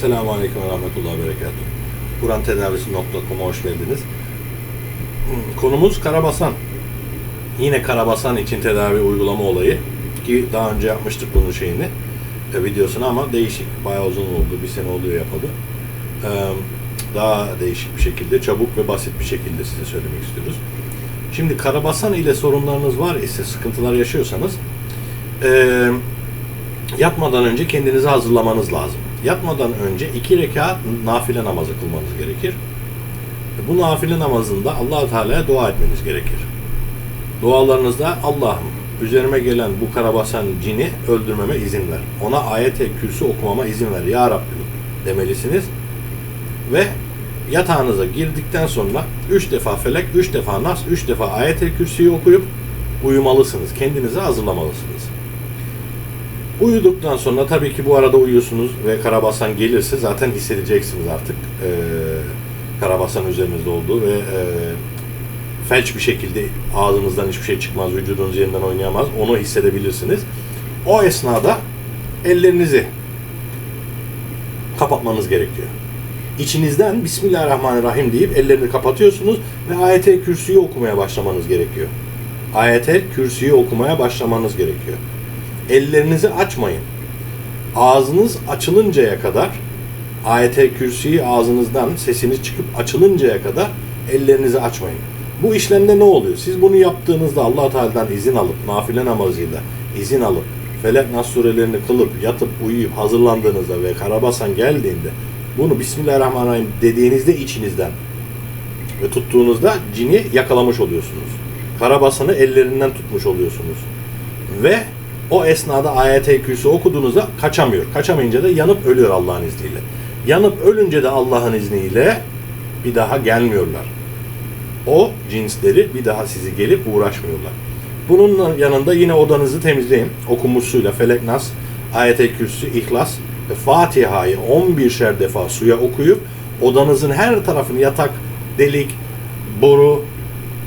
Selamun Aleyküm ve Rahmetullah ve Berekatuhu. Kur'an Tedavisi.com'a hoş geldiniz. Hmm, Konumuz Karabasan. Yine Karabasan için tedavi uygulama olayı. Ki daha önce yapmıştık bunun şeyini, e, videosunu ama değişik, bayağı uzun oldu, bir sene oluyor yapalı. Ee, Daha değişik bir şekilde, çabuk ve basit bir şekilde size söylemek istiyoruz. Şimdi Karabasan ile sorunlarınız var ise, sıkıntılar yaşıyorsanız, eee yatmadan önce kendinizi hazırlamanız lazım. Yatmadan önce iki rekat nafile namazı kılmanız gerekir. Bu nafile namazında allah Teala'ya dua etmeniz gerekir. Dualarınızda Allah'ım üzerime gelen bu karabasan cini öldürmeme izin ver. Ona ayet-i kürsü okumama izin ver ya Rabbim demelisiniz. Ve yatağınıza girdikten sonra üç defa felek, üç defa nas, üç defa ayet-i kürsüyü okuyup uyumalısınız. Kendinizi hazırlamalısınız. Uyuduktan sonra tabii ki bu arada uyuyorsunuz ve karabasan gelirse zaten hissedeceksiniz artık e, karabasan üzerinizde olduğu ve e, felç bir şekilde ağzınızdan hiçbir şey çıkmaz, vücudunuz yerinden oynayamaz. Onu hissedebilirsiniz. O esnada ellerinizi kapatmanız gerekiyor. İçinizden Bismillahirrahmanirrahim deyip ellerini kapatıyorsunuz ve ayet-el kürsüyü okumaya başlamanız gerekiyor. Ayet-el kürsüyü okumaya başlamanız gerekiyor. Ellerinizi açmayın. Ağzınız açılıncaya kadar ayet-el kürsüyü ağzınızdan sesiniz çıkıp açılıncaya kadar ellerinizi açmayın. Bu işlemde ne oluyor? Siz bunu yaptığınızda allah Teala'dan izin alıp, nafile namazıyla izin alıp, Felak Nas surelerini kılıp, yatıp, uyuyup hazırlandığınızda ve Karabasan geldiğinde bunu Bismillahirrahmanirrahim dediğinizde içinizden ve tuttuğunuzda cini yakalamış oluyorsunuz. Karabasanı ellerinden tutmuş oluyorsunuz. Ve o esnada ayet-i kürsü okuduğunuzda kaçamıyor. Kaçamayınca da yanıp ölüyor Allah'ın izniyle. Yanıp ölünce de Allah'ın izniyle bir daha gelmiyorlar. O cinsleri bir daha sizi gelip uğraşmıyorlar. Bunun yanında yine odanızı temizleyin. Okunmuş suyla Felek Nas, Ayet-i Kürsü, İhlas ve Fatiha'yı 11'şer defa suya okuyup odanızın her tarafını yatak, delik, boru,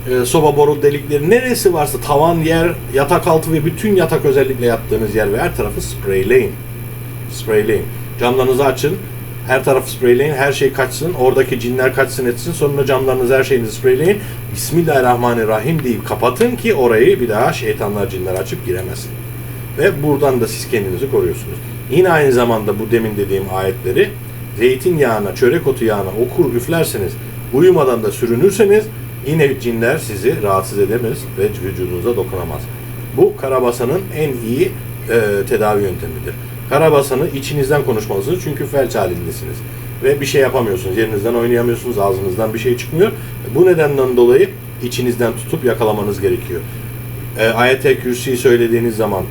e, soba boru delikleri neresi varsa tavan yer, yatak altı ve bütün yatak özellikle yattığınız yer ve her tarafı spreyleyin. Spreyleyin. Camlarınızı açın. Her tarafı spreyleyin. Her şey kaçsın. Oradaki cinler kaçsın etsin. Sonra camlarınızı her şeyinizi spreyleyin. Bismillahirrahmanirrahim deyip kapatın ki orayı bir daha şeytanlar cinler açıp giremesin. Ve buradan da siz kendinizi koruyorsunuz. Yine aynı zamanda bu demin dediğim ayetleri zeytinyağına, çörek otu yağına okur üflerseniz, uyumadan da sürünürseniz yine cinler sizi rahatsız edemez ve vücudunuza dokunamaz. Bu karabasanın en iyi e, tedavi yöntemidir. Karabasanı içinizden konuşmalısınız çünkü felç halindesiniz. Ve bir şey yapamıyorsunuz. Yerinizden oynayamıyorsunuz. Ağzınızdan bir şey çıkmıyor. Bu nedenden dolayı içinizden tutup yakalamanız gerekiyor. E, Ayet-i Kürsi'yi söylediğiniz zaman,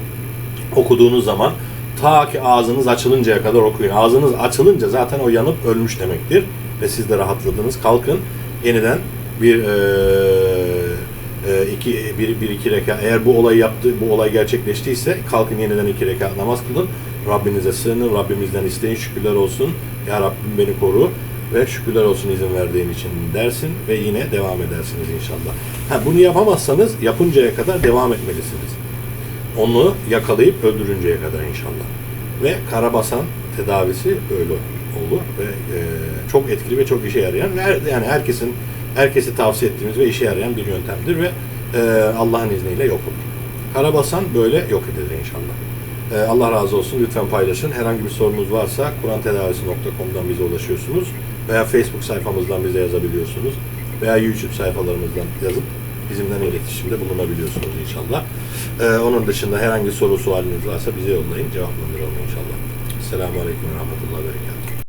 okuduğunuz zaman ta ki ağzınız açılıncaya kadar okuyun. Ağzınız açılınca zaten o yanıp ölmüş demektir. Ve siz de rahatladınız. Kalkın yeniden bir e, e, iki, bir, bir iki rekat eğer bu olay yaptı, bu olay gerçekleştiyse kalkın yeniden iki rekat namaz kılın. Rabbinize sığının, Rabbimizden isteyin, şükürler olsun. Ya Rabbim beni koru ve şükürler olsun izin verdiğin için dersin ve yine devam edersiniz inşallah. Ha, bunu yapamazsanız yapıncaya kadar devam etmelisiniz. Onu yakalayıp öldürünceye kadar inşallah. Ve karabasan tedavisi böyle olur ve e, çok etkili ve çok işe yarayan yani herkesin herkesi tavsiye ettiğimiz ve işe yarayan bir yöntemdir ve e, Allah'ın izniyle yok olur. Karabasan böyle yok edilir inşallah. E, Allah razı olsun. Lütfen paylaşın. Herhangi bir sorunuz varsa kurantedavisi.com'dan bize ulaşıyorsunuz. Veya Facebook sayfamızdan bize yazabiliyorsunuz. Veya YouTube sayfalarımızdan yazıp bizimle iletişimde bulunabiliyorsunuz inşallah. E, onun dışında herhangi soru sualiniz varsa bize yollayın. Cevaplandıralım inşallah. Selamun Aleyküm ve Rahmetullah Berekatuhu.